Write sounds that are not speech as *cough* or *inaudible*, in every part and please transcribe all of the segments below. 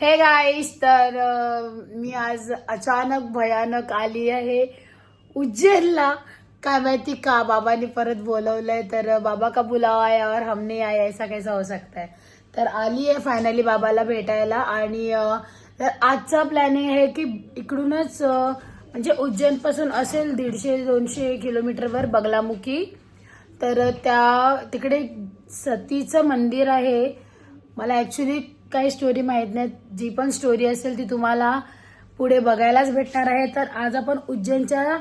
Hey guys तर मी आज अचानक भयानक आली आहे. उज्जैनला. काय माहिती का बाबांनी परत बोलवलंय तर बाबा का बुलावा आहे और हमने आया ऐसा कैसा हो सकता है. तर आली आहे फायनली बाबाला भेटायला आणि तर आजचा प्लॅनिंग आहे की इकडूनच म्हणजे उज्जैनपासून असेल दीडशे दोनशे किलोमीटरवर बगलामुखी. तर त्या तिकडे सतीचं मंदिर आहे. मला ॲक्च्युली काही स्टोरी माहीत नाही जी पण स्टोरी असेल ती तुम्हाला पुढे बघायलाच भेटणार आहे. तर आज आपण उज्जैनच्या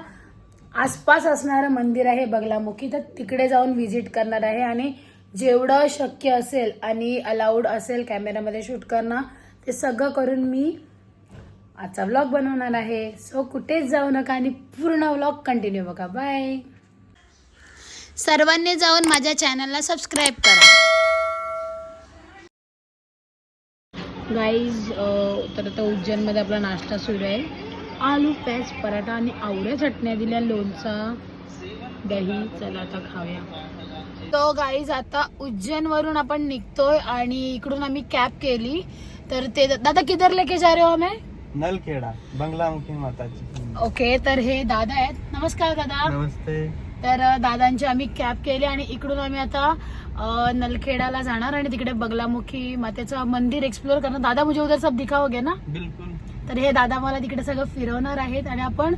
आसपास असणारं मंदिर आहे बगलामुखी. तर तिकडे जाऊन व्हिजिट करणार आहे. आणि जेवढं शक्य असेल आणि अलाउड असेल कॅमेऱ्यामध्ये शूट करणं ते सगळं करून मी आजचा व्लॉग बनवणार आहे. सो कुठेच जाऊ नका आणि पूर्ण व्लॉग कंटिन्यू बघा. बाय सर्वांनी जाऊन माझ्या चॅनलला सबस्क्राईब करा. गाईज तर आता उज्जैनमध्ये आपला नाश्ता सुरू आहे. आलू पॅच पराठा आणि आवड्या चटण्या दिल्या लोणचा दही. चला आता खाऊया. तो गाईज आता उज्जैन वरून आपण निघतोय आणि इकडून आम्ही कॅब केली. तर ते दादा किधर लेके जा रहे हो हमें? नलखेडा बंगलामुखी माताची. ओके तर हे दादा आहेत. नमस्कार दादा. नमस्ते. तर दादांची आम्ही कॅब केली आणि इकडून आम्ही आता नलखेडाला जाणार आणि तिकडे बगलामुखी मातेचं मंदिर एक्सप्लोर करणार. दादा मुझे उधर सब दिखाओगे ना? बिलकुल. तर हे दादा मला तिकडे सगळं फिरवणार आहेत आणि आपण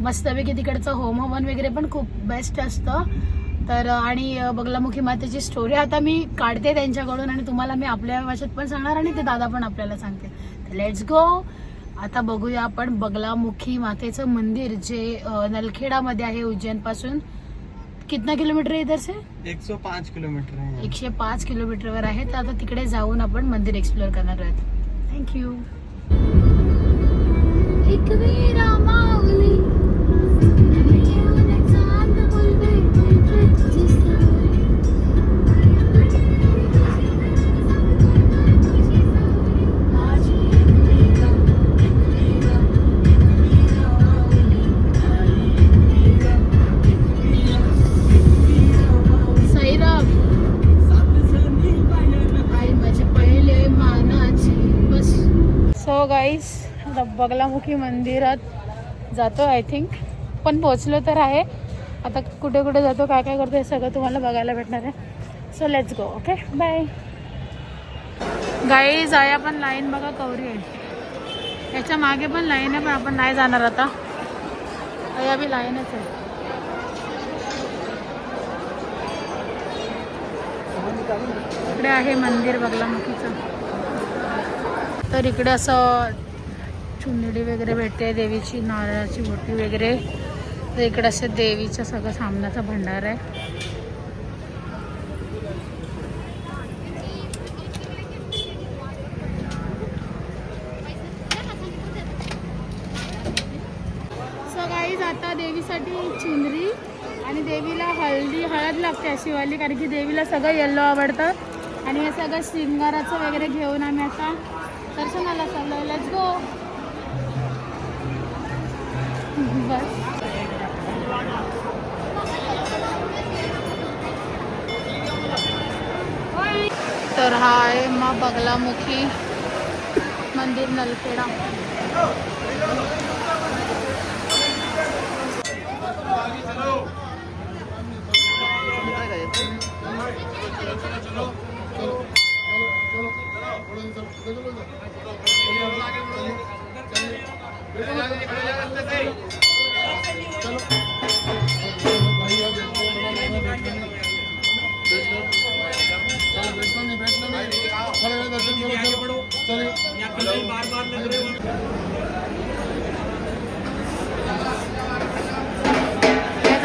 मस्तपैकी तिकडचं होम हवन वगैरे पण खूप बेस्ट असतं. तर आणि बगलामुखी मातेची स्टोरी आता मी काढते त्यांच्याकडून आणि तुम्हाला मी आपल्या भाषेत पण सांगणार आणि ते दादा पण आपल्याला सांगते तर लेट्स गो आता बघूया आपण बगलामुखी मातेचं मंदिर जे नलखेडामध्ये आहे उज्जैनपासून कितना किलोमीटर आहे इधर से? एक सौ पाँच किलोमीटर। एकशे पाच किलोमीटरवर आहे तर आता तिकडे जाऊन आपण मंदिर एक्सप्लोर करणार आहोत थँक्यू एक आता बगलामुखी मंदिरात जातो आय थिंक पण पोचलो तर आहे. आता कुठे कुठे जातो काय काय करतो हे सगळं तुम्हाला बघायला भेटणार आहे. So let's go okay bye guy जाया पण लाईन बघा कवरी आहे याच्या मागे पण लाईन आहे पण आपण नाही जाणार आता. आया बी लाईनच आहे. इकडे आहे मंदिर बगलामुखीचं. तर इकडे असं चुंदडी वगैरे भेटते देवीची नारळाची बोटी वगैरे. तर इकडे असं देवीचं सगळं सामनाचा भंडार आहे. आता देवीसाठी चुंदरी आणि देवीला हळदी हळद लागते अशीवाली कारण की देवीला सगळं येल्लो आवडतं. आणि हे सगळं शृंगाराचं वगैरे घेऊन आम्ही आता दर्शनाला चाललो लेट्स गो बस तर हा आहे मा बगलामुखी मंदिर नलखेडा.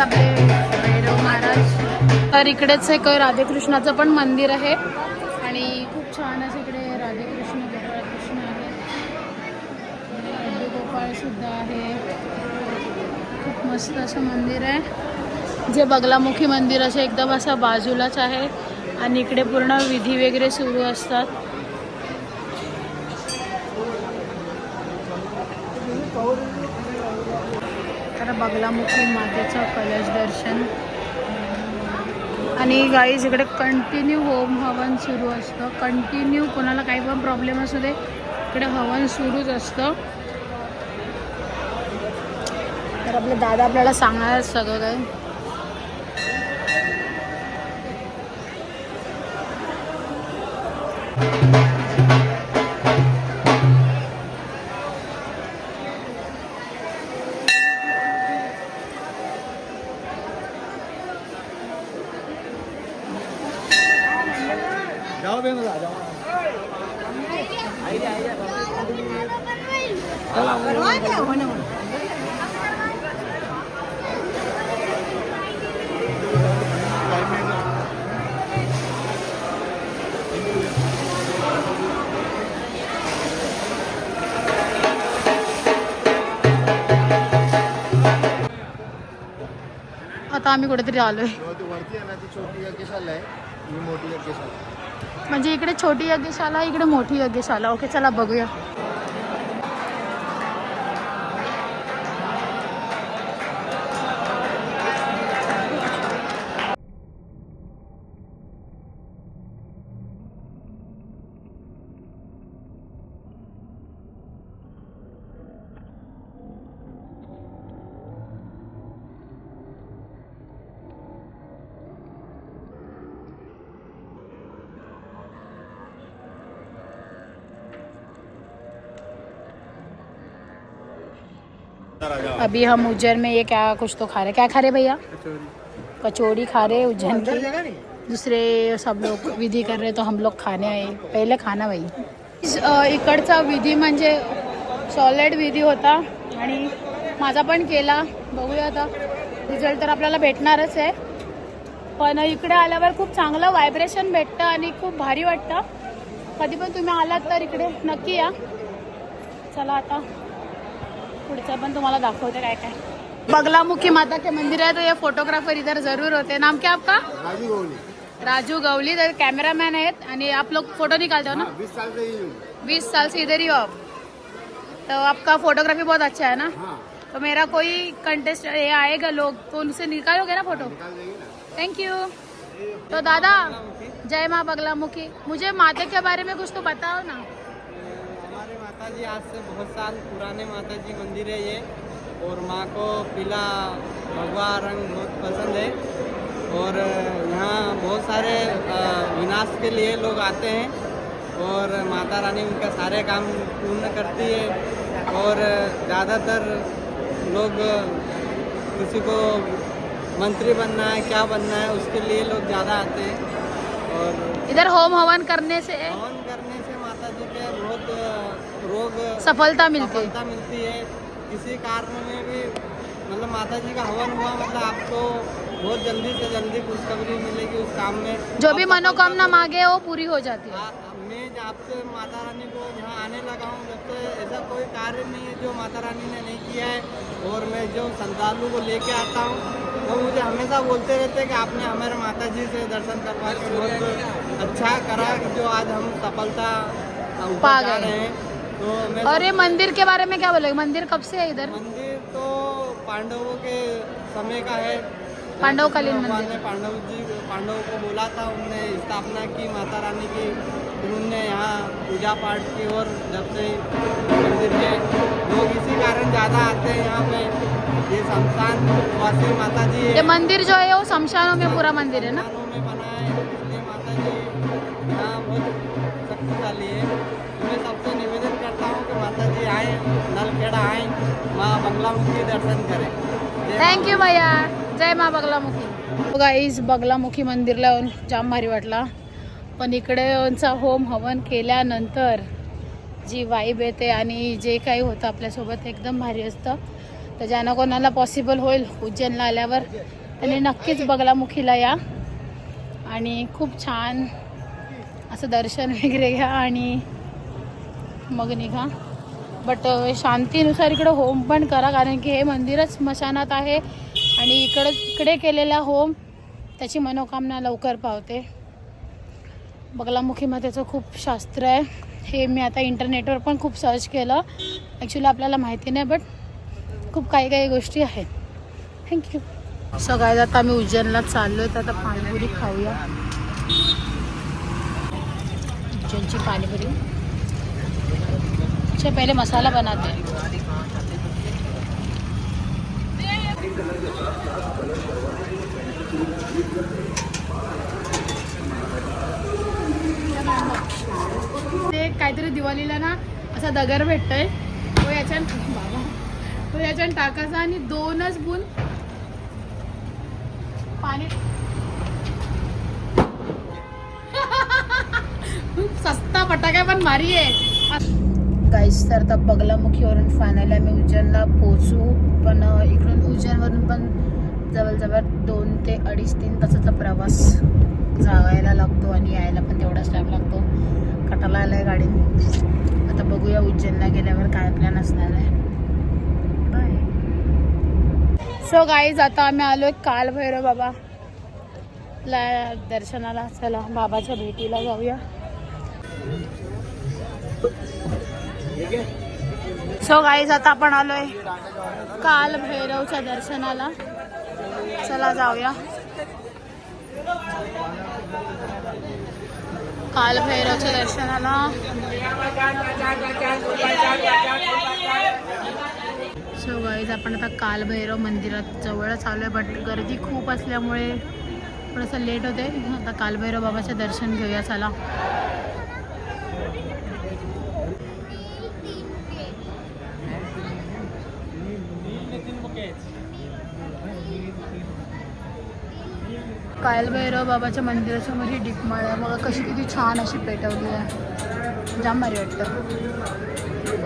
आपले भैरव महाराज. तर इकडेच एक राधेकृष्णाचं पण मंदिर आहे. आणि खूप छान असं इकडे राधेकृष्ण गोपाळकृष्ण आहे. गोपाळ सुद्धा आहे. खूप मस्त असं मंदिर आहे. जे बगलामुखी मंदिर असं एकदम असं बाजूलाच आहे. आणि इकडे पूर्ण विधी वगैरे सुरू असतात. तर बगलामुखी मातेचं कलश दर्शन. आणि गाईज इकडे कंटिन्यू होम हवन सुरू असतं. कंटिन्यू कोणाला काही पण प्रॉब्लेम असू दे इकडे हवन सुरूच असतं. तर आपले दादा आपल्याला सांगणार सगळं काय you आता आम्ही कुठेतरी आलोय वरती आहे ना ती छोटी यज्ञशाला आहे. ही मोठी यज्ञशाला. म्हणजे इकडे छोटी यज्ञशाला इकडे मोठी यज्ञशाला. ओके चला बघूया. अभी हम उज्जैन में ये क्या कुछ तो खा रहे क्या खा रहे भैया? कचौड़ी। खा रहे उज्जैन की। दुसरे सब लोग विधी कर रहे तो हम लोग खाने आए। पहिले खाना अ, इकडचा विधी म्हणजे सॉलिड विधी होता आणि माझा पण केला. बघूया आता. रिझल्ट तर आपल्याला भेटणारच आहे. पण इकडे आल्यावर खूप चांगलं व्हायब्रेशन भेटतं आणि खूप भारी वाटतं. कधी पण तुम्ही आलात तर इकडे नक्की या. चला आता. पुढचं पण तुम्हाला दाखवते काय काय. बगलामुखी माता के मंदिर है तो ये फोटोग्राफर इधर ज़रूर होते. नाम क्या आपका? राजू गवली. राजू गवली कॅमेरामॅन आहेत आणि आप लोग फ़ोटो निकालते हो ना? हाँ बीस साल से बीस साल से इधर ही हो आप. तो आपका फोटोग्राफी बहुत अच्छा है ना? हाँ. तो मेरा कोई कंटेस्ट ये आएगा लोग तो उनसे निकालोगे ना फ़ोटो निकाल देंगे ना. थैंक यू तो दादा जय माँ बगलामुखी. मुझे माता के बारे में कुछ तो बताओ ना। माता जी आज से बहुत साल पुराने माता जी मंदिर है ये और माँ को पीला भगवा रंग बहुत पसंद है। और यहाँ बहुत सारे विनाश के लिए लोग आते हैं और माता रानी उनका सारे काम पूर्ण करती है और ज़्यादातर लोग किसी को मंत्री बनना है क्या बनना है उसके लिए लोग ज़्यादा आते हैं और इधर होम हवन करने से रोग सफलता मिलती है। सफलता मिलती है। किसी कार्य में भी मतलब माता जी का हवन हुआ मतलब आपको बहुत जल्दी से जल्दी खुशखबरी मिलेगी उस काम में। जो भी मनोकामना मांगे वो पूरी हो जाती है। आ- मैं आपसे माता रानी को यहाँ आने लगा हूँ जब से ऐसा कोई कार्य नहीं है जो माता रानी ने नहीं किया है और मैं जो श्रद्धालु को लेके आता हूँ वो मुझे हमेशा बोलते रहते हैं कि आपने हमारे माता जी से दर्शन करवा के बहुत अच्छा करा जो आज हम सफलता पा गए। हैं। तो और ये मंदिर के बारे में क्या बोलोगे? मंदिर कब से है इधर? मंदिर तो पांडवों के समय का है। पांडवकालीन भगवान मंदिर। ने पांडव जी पांडव को बोला था उनने स्थापना की माता रानी की। उनने यहाँ पूजा पाठ की और जब से मंदिर में लोग इसी कारण ज़्यादा आते हैं यहाँ पे ये शमशान वासी माता जी ये मंदिर जो है वो शमशानों में पूरा मंदिर है ना? में बना बंगलामुखी दर्शन करें। जय माँ थँक्यू भैया। जय मा बगलामुखी। गाईज बगलामुखी मंदिरला येऊन जाम भारी वाटला. पण इकडे यांचा होम हवन केल्यानंतर जी वाईब येते आणि जे काही होतं आपल्यासोबत एकदम भारी असतं. तर ज्यांना कोणाला पॉसिबल होईल उज्जैनला आल्यावर त्यांनी नक्कीच बगलामुखीला या. आणि खूप छान असं दर्शन वगैरे घ्या आणि मग निघा. बट शांतीनुसार इकडं होम पण करा कारण की हे मंदिरच स्मशानात आहे आणि इकडं इकडे केलेला होम त्याची मनोकामना लवकर पावते. बगलामुखी मातेचं खूप शास्त्र आहे. हे मी आता इंटरनेटवर पण खूप सर्च केलं. ॲक्च्युली आपल्याला माहिती नाही बट खूप काही काही गोष्टी आहेत. थँक्यू सगळ्यात आता आम्ही उज्जैनला चाललो तर आता पाणीपुरी खाऊया. उज्जैनची पाणीपुरी. अच्छे पहले मसाला बनाते हैं। ते काहीतरी दिवाळीला ना असा दगर भेटतोय. तो याच्यान बाबा. तो याच्यात टाकायचा आणि दोनच बुन पाणी *laughs* सस्ता फटाका पण मारी आहे. गाईस तर आता बगलामुखीवरून फायनली आम्ही उज्जैनला पोचू पण इकडून उज्जैनवरून पण जवळजवळ दोन ते अडीच तीन तासाचा प्रवास जागायला लागतो आणि यायला पण तेवढाच टाईम लागतो. कटाला आहे गाडीने. आता बघूया उज्जैनला गेल्यावर काय प्लॅन असणार आहे. बाय सो गाईज आता आम्ही आलोय काल भैरव बाबा ला दर्शनाला. चला बाबाच्या भेटीला जाऊया. सो गाईज आता आपण आलोय काल भैरवच्या दर्शनाला. चला जाऊया. काल भैरवच्या दर्शनाला. सो गाईज आपण आता काल भैरव मंदिरात जवळच आलोय बट गर्दी खूप असल्यामुळे थोडंसं लेट होते. आता कालभैरव बाबाचं दर्शन घेऊया चला. कालभैरव बाबाच्या मंदिरासमोर ही डीपमाळ आहे. बघा कशी किती छान अशी पेटवली आहे. जाम भारी वाटतं.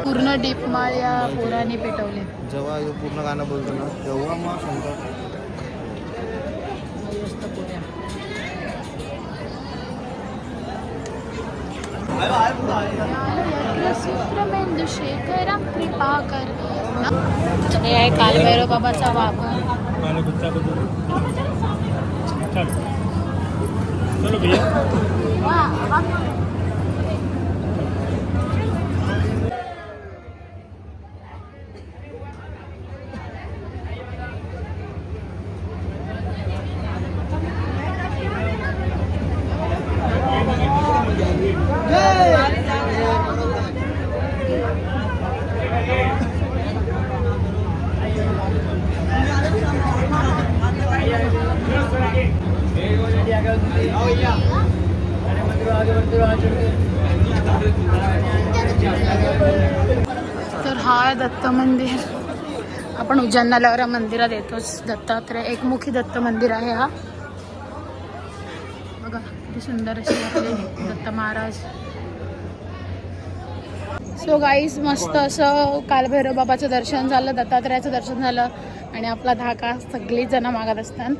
पूर्ण डीपमाळ या पोराने पेटवली. जेव्हा पूर्ण गाणं बोलतो ना तेव्हा मग पोऱ्या सूत्रमेंदुशेखरा कृपा कर हे आहे कालभैरव बाबाचा वाघ चलो. भैया. तर हा दत्त मंदिर. आपण उज्जैन मंदिरात येतोच. दत्तात्रय एकमुखी दत्त मंदिर आहे हा. बघा किती सुंदर असे आपले दत्त महाराज. सो गाईस मस्त असं कालभैरव बाबाचं दर्शन झालं दत्तात्रयाचं दर्शन झालं आणि आपला धाका सगळीच जण मागत असतात.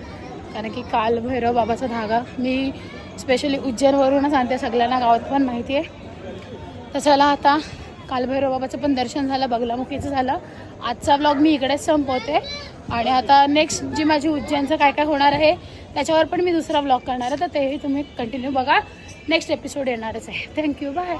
कारण की काल भैरव बाबाचा धागा. मी स्पेशली उज्जैनवरूनच आणते सगळ्यांना गावात पण माहिती आहे. तर चला आता कालभैरव बाबाचं पण दर्शन झालं बगलामुखीचं झालं. आजचा ब्लॉग मी इकडेच संपवते. आणि आता नेक्स्ट जी माझी उज्जैनचं काय काय होणार आहे त्याच्यावर पण मी दुसरा ब्लॉग करणार आहे. तर तेही तुम्ही कंटिन्यू बघा. नेक्स्ट एपिसोड येणारच आहे. Thank you bye